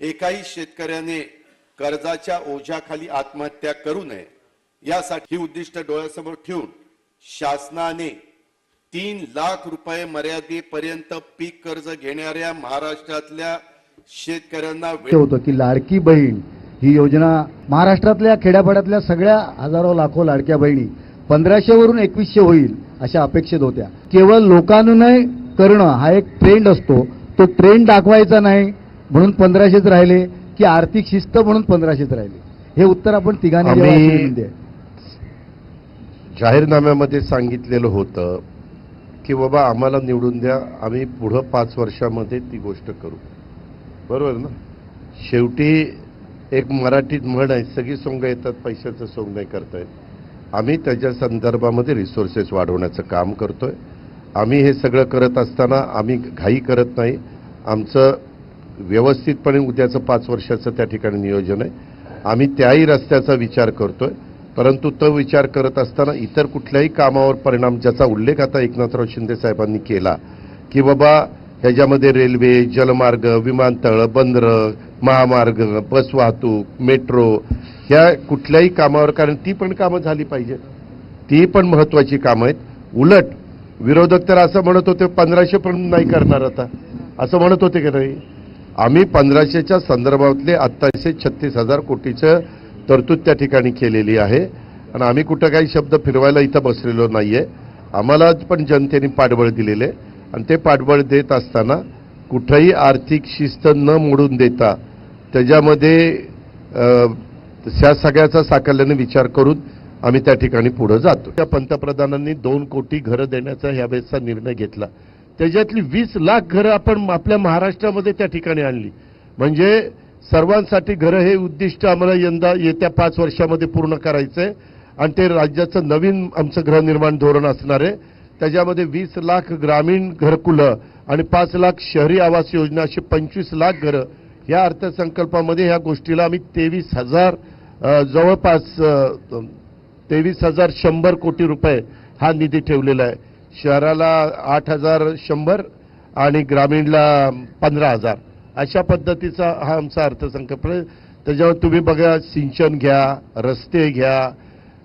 एकाही शेतकऱ्याने कर्जाच्या ओझ्याखाली आत्महत्या करू नये. यासाठी उद्दिष्ट डोळ्यासमोर ठेवून शासनाने तीन लाख रुपये मर्यादेपर्यंत पीक कर्ज घेणाऱ्या महाराष्ट्रातल्या शेतकऱ्यांना वेळ होतं की लाडकी बहीण ही योजना महाराष्ट्रातल्या खेड्यापाड्यातल्या सगळ्या हजारो लाखो लाडक्या बहिणी पंधराशे वरून एकवीसशे होईल अशा अपेक्षित होत्या. केवळ लोकानुनय करणं हा एक ट्रेंड असतो. तो ट्रेंड दाखवायचा नाही. म्हणून पंधराशेच राहिले की आर्थिक शिस्त म्हणून पंधराशेच राहिले. हे उत्तर आपण तिघांनी आहे. जाहीरनाम्यामध्ये सांगितलेलं होतं की बाबा आम्हाला निवडून द्या आम्ही पुढं पाच वर्षामध्ये ती गोष्ट करू. बरोबर ना? शेवटी एक मराठीत म्हण आहे सगळी सोंग येतात पैशाचं सोंग नाही करतायत. आम्ही त्याच्या संदर्भामध्ये रिसोर्सेस वाढवण्याचं काम करतोय. आम्ही हे सगळं करत असताना आम्ही घाई करत नाही. आमचं व्यवस्थितपणे उद्याचं पाच वर्षाचं त्या ठिकाणी नियोजन आहे. आम्ही त्याही रस्त्याचा विचार करतोय. परंतु तो विचार करत असताना इतर कुठल्याही कामावर परिणाम ज्याचा उल्लेख आता एकनाथराव शिंदे साहेबांनी केला की बाबा ह्याच्यामध्ये रेल्वे जलमार्ग विमानतळ बंदरं महामार्ग बस वाहतूक मेट्रो ह्या कुठल्याही कामावर कारण ती पण कामं झाली पाहिजे ती पण महत्वाची कामं आहेत. उलट विरोधक तर असं म्हणत होते पंधराशे पण नाही करणार आता. असं म्हणत होते की नाही? आम्ही पंधराशेच्या संदर्भातले आत्ताशे छत्तीस हजार कोटीचं तरतूद त्या ठिकाणी केलेली आहे. आणि आम्ही कुठं काही शब्द फिरवायला इथं बसलेलो नाही आहे आम्हाला पण जनतेने पाठबळ दिलेले. आणि ते पाठबळ देत असताना कुठंही आर्थिक शिस्त न मोडून देता त्याच्यामध्ये त्या ह्या सगळ्याचा साकल्याने विचार करून आम्ही त्या ठिकाणी पुढे जातो. त्या पंतप्रधानांनी दोन कोटी घरं देण्याचा ह्यावेळेसचा निर्णय घेतला. त्याच्यातली वीस लाख घरं आपण आपल्या महाराष्ट्रामध्ये त्या ठिकाणी आणली. म्हणजे सर्वांसाठी घरं हे उद्दिष्ट आम्हाला यंदा येत्या पाच वर्षामध्ये पूर्ण करायचं आहे आणि ते राज्याचं नवीन आमचं गृहनिर्माण धोरण असणार आहे. त्याच्यामध्ये वीस लाख ग्रामीण घरकुलं आणि पाच लाख शहरी आवास योजना अशी पंचवीस लाख घरं या अर्थसंकल्पामध्ये ह्या गोष्टीला आम्ही तेवीस हजार जवळपास तेवीस हजार शंभर कोटी रुपये हा निधी ठेवलेला आहे. शहराला आठ हजार शंभर आणि ग्रामीणला पंधरा हजार. अशा पद्धतीचा हा आमचा अर्थसंकल्प त्याच्यावर तुम्ही बघा सिंचन घ्या रस्ते घ्या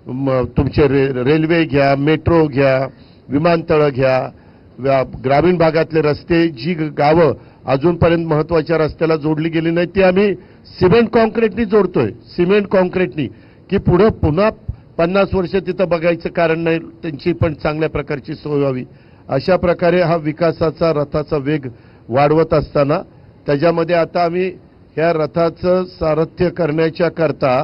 म- तुमचे रे रेल्वे घ्या मेट्रो घ्या विमानतळं घ्या व्या- ग्रामीण भागातले रस्ते जी ग- गावं अजूनपर्यंत महत्त्वाच्या रस्त्याला जोडली गेली नाही ती आम्ही सिमेंट कॉन्क्रीटनी जोडतोय. सिमेंट कॉन्क्रीटनी. की पुढं पुन्हा पन्नास वर्ष तिथं बघायचं कारण नाही त्यांची पण चांगल्या प्रकारची सोय व्हावी. अशा प्रकारे हा विकासाचा रथाचा वेग वाढवत असताना त्याच्यामध्ये आता आम्ही ह्या रथाचं सारथ्य करण्याच्या करता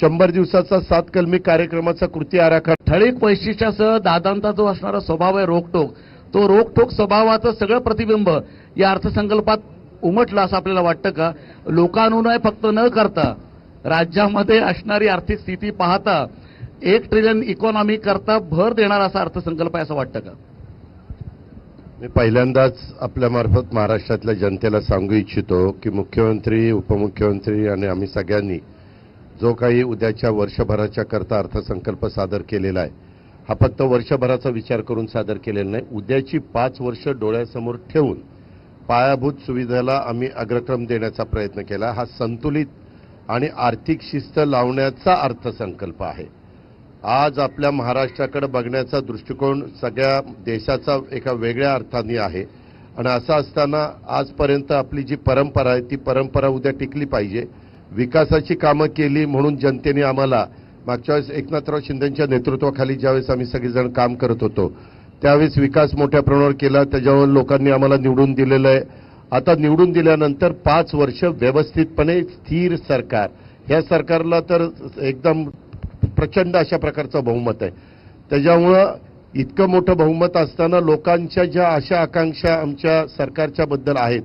शंभर दिवसाचा सात कलमी कार्यक्रमाचा कृती आराखडा. पैशीच्या वैशिष्ट्यासह दादांचा जो असणारा स्वभाव आहे रोखटोक तो रोखटोक स्वभावाचं सगळं प्रतिबिंब या अर्थसंकल्पात उमटलं असं आपल्याला वाटतं का? लोकानुनय फक्त न करता राज्यामध्ये असणारी आर्थिक स्थिती पाहता एक ट्रिलियन इकॉनॉमी करता भर देणारा असा अर्थसंकल्प आहे असं वाटतं का? मी पहिल्यांदाच आपल्यामार्फत महाराष्ट्रातल्या जनतेला सांगू इच्छितो की मुख्यमंत्री उपमुख्यमंत्री आणि आम्ही सगळ्यांनी जो काही उद्याच्या वर्षभराच्या करता अर्थसंकल्प सादर केलेला आहे हा फक्त वर्षभराचा विचार करून सादर केलेला नाही उद्याची पाच वर्ष डोळ्यासमोर ठेवून पायाभूत सुविधेला आम्ही अग्रक्रम देण्याचा प्रयत्न केला. हा संतुलित आणि आर्थिक शिस्त लावण्याचा अर्थसंकल्प आहे. आज आपल्या महाराष्ट्राकडे बघण्याचा दृष्टिकोन सगळ्या देशाचा एका वेगळ्या अर्थाने आहे. आणि असं असताना आजपर्यंत आपली जी परंपरा आहे ती परंपरा उद्या टिकली पाहिजे. विकासाची कामं केली म्हणून जनतेने आम्हाला मागच्या वेळेस एकनाथराव शिंदेच्या नेतृत्वाखाली ज्यावेळेस आम्ही सगळेजण काम करत होतो त्यावेळेस विकास मोठ्या प्रमाणावर केला. त्याच्यावर लोकांनी आम्हाला निवडून दिलेलं आहे. आता निवडून दिल्यानंतर पाच वर्ष व्यवस्थितपणे स्थिर सरकार. ह्या सरकारला तर एकदम प्रचंड अशा प्रकारचं बहुमत आहे. त्याच्यामुळं इतकं मोठं बहुमत असताना लोकांच्या ज्या आशा आकांक्षा आमच्या सरकारच्या बद्दल आहेत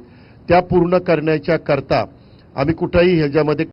त्या पूर्ण करण्याच्या करता आम्ही कुठंही ह्याच्यामध्ये